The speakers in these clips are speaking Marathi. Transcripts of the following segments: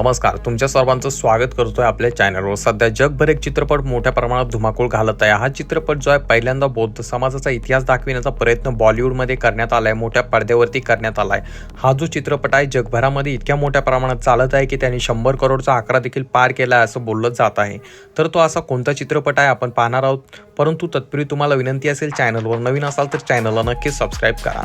नमस्कार. तुमच्या सर्वांचं स्वागत करतोय आपल्या चॅनलवर सध्या जगभर एक चित्रपट मोठ्या प्रमाणात धुमाकूळ घालत आहे. हा चित्रपट जो आहे पहिल्यांदा बौद्ध समाजाचा इतिहास दाखविण्याचा प्रयत्न बॉलिवूडमध्ये करण्यात आलाय मोठ्या पडद्यावरती करण्यात आलाय. हा जो चित्रपट आहे जगभरामध्ये इतक्या मोठ्या प्रमाणात चालत आहे की त्यांनी शंभर करोडचा आकडा देखील पार केला आहे असं बोललं जात आहे. तर तो असा कोणता चित्रपट आहे आपण पाहणार आहोत. परंतु तत्पूर्वी तुम्हाला विनंती असेल चॅनलवर नवीन असाल तर चॅनलला नक्कीच सबस्क्राईब करा.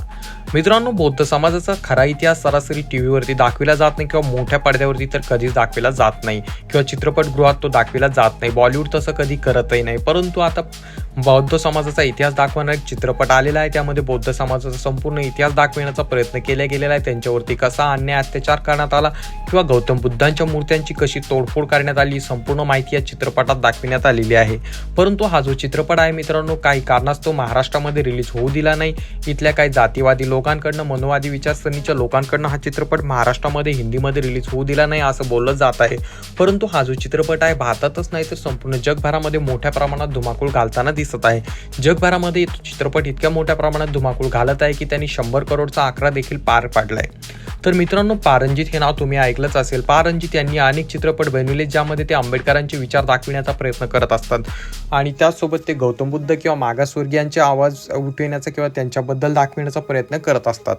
मित्रांनो बौद्ध समाजाचा खरा इतिहास सरासरी टी व्हीवरती दाखविला जात नाही किंवा मोठ्या पडद्यावरती तर कधीच दाखविला जात नाही. किंवा चित्रपटगृहात तो दाखविला जात नाही. बॉलिवूड तसं कधी करतही नाही. परंतु आता बौद्ध समाजाचा इतिहास दाखवणारा एक चित्रपट आलेला आहे. त्यामध्ये बौद्ध समाजाचा संपूर्ण इतिहास दाखविण्याचा प्रयत्न केला गेलेला आहे. त्यांच्यावरती कसा अन्याय अत्याचार करण्यात आला किंवा गौतम बुद्धांच्या मूर्त्यांची कशी तोडफोड करण्यात आली संपूर्ण माहिती या चित्रपटात दाखविण्यात आलेली आहे. परंतु हा जो चित्रपट आहे मित्रांनो काही कारणास्तव महाराष्ट्रामध्ये रिलीज होऊ दिला नाही. इथल्या काही जातीवादी लोकांकडनं मनोवादी विचारसरणीच्या लोकांकडनं हा चित्रपट महाराष्ट्रामध्ये हिंदीमध्ये रिलीज होऊ दिला नाही असं बोललं जात आहे. परंतु हा जो चित्रपट आहे भारतातच नाही तर संपूर्ण जगभरामध्ये मोठ्या प्रमाणात धुमाकूळ घालताना दिसत आहे. जगभरामध्ये तो चित्रपट इतक्या मोठ्या प्रमाणात धुमाकूळ घालत आहे की त्यांनी शंभर करोडचा आकडा देखील पार पाडलाय. तर मित्रांनो पारंजित हे नाव तुम्ही ऐकलंच असेल. पारंजित यांनी अनेक चित्रपट बनविले ज्यामध्ये ते आंबेडकरांचे विचार दाखविण्याचा प्रयत्न करत असतात. आणि त्याचसोबत ते गौतम बुद्ध किंवा मागासवर्गीयांचे आवाज उठविण्याचा किंवा त्यांच्याबद्दल दाखविण्याचा प्रयत्न करत असतात.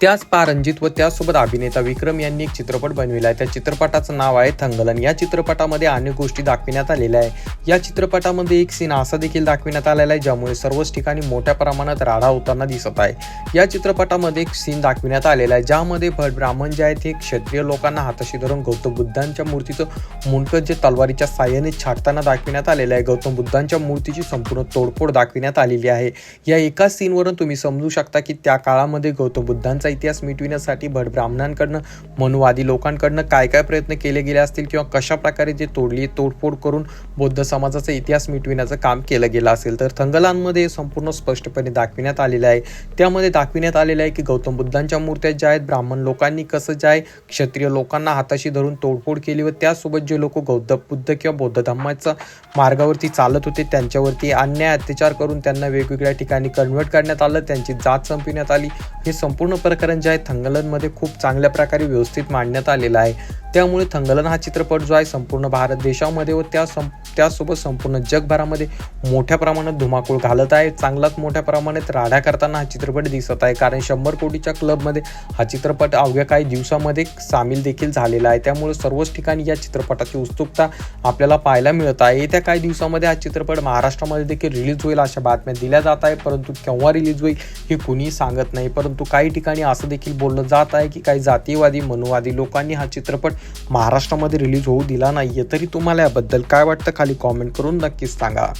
त्याच पारंजित व त्यासोबत अभिनेता विक्रम यांनी एक चित्रपट बनविला आहे. त्या चित्रपटाचं नाव आहे थंगलन. या चित्रपटामध्ये अनेक गोष्टी दाखविण्यात आलेल्या आहे. या चित्रपटामध्ये एक सीन असा देखील दाखविण्यात आलेला आहे ज्यामुळे सर्वच ठिकाणी मोठ्या प्रमाणात राडा होताना दिसत आहे. या चित्रपटामध्ये एक सीन दाखविण्यात आलेला आहे ज्यामध्ये भट ब्राह्मण जे आहेत हे क्षत्रिय लोकांना हाताशी धरून गौतम बुद्धांच्या मूर्तीचं मुंडकं जे तलवारीच्या साह्याने छाटताना दाखविण्यात आलेलं आहे. गौतम बुद्धांच्या मूर्तीची संपूर्ण तोडफोड दाखविण्यात आलेली आहे. या एकाच सीनवरून तुम्ही समजू शकता की त्या काळामध्ये गौतम बुद्धांचा इतिहास मिटविण्यासाठी भट ब्राह्मणांकडनं मनुवादी लोकांकडनं काय काय प्रयत्न केले गेले असतील किंवा कशा प्रकारे जे तोडली तोडफोड करून बौद्ध समाजाचा इतिहास मिटविण्याचं काम केलं गेलं असेल तर थंगलांमध्ये संपूर्ण स्पष्टपणे दाखविण्यात आलेलं आहे. त्यामध्ये दाखविण्यात आलेलं आहे की गौतम बुद्धांच्या मूर्त्या ज्या आहेत ब्राह्मण लोकांनी कसं जे आहे क्षत्रिय लोकांना हाताशी धरून तोडफोड केली व त्यासोबत जे लोक गौतम बुद्ध किंवा बौद्ध धर्माच्या मार्गावरती चालत होते त्यांच्यावरती अन्याय अत्याचार करून त्यांना वेगवेगळ्या ठिकाणी कन्वर्ट करण्यात आलं त्यांची जात संपविण्यात आली. हे संपूर्ण प्रकरण जे आहे थंगलनमध्ये खूप चांगल्या प्रकारे व्यवस्थित मांडण्यात आलेलं आहे. त्यामुळे थंगलन हा चित्रपट जो आहे संपूर्ण भारत देशामध्ये व त्या सं त्यासोबत संपूर्ण जगभरामध्ये मोठ्या प्रमाणात धुमाकूळ घालत आहे. चांगलाच मोठ्या प्रमाणात राड्या करताना हा चित्रपट दिसत आहे. कारण शंभर कोटीच्या क्लबमध्ये हा चित्रपट अवघ्या काही दिवसामध्ये सामील देखील झालेला आहे. त्यामुळे सर्वच ठिकाणी या चित्रपटाची उत्सुकता आपल्याला पाहायला मिळत आहे. येत्या काही दिवसामध्ये हा चित्रपट महाराष्ट्रामध्ये देखील रिलीज होईल अशा बातम्या दिल्या जात आहे परंतु केव्हा रिलीज होईल हे कुणीही सांगत नाही. परंतु काही ठिकाणी असं देखील बोललं जात आहे की काही जातीयवादी मनुवादी लोकांनी हा चित्रपट महाराष्ट्रामध्ये रिलीज होऊ दिला नाहीये. तरी तुम्हाला याबद्दल काय वाटतं? खाली कॉमेंट करून नक्कीच सांगा.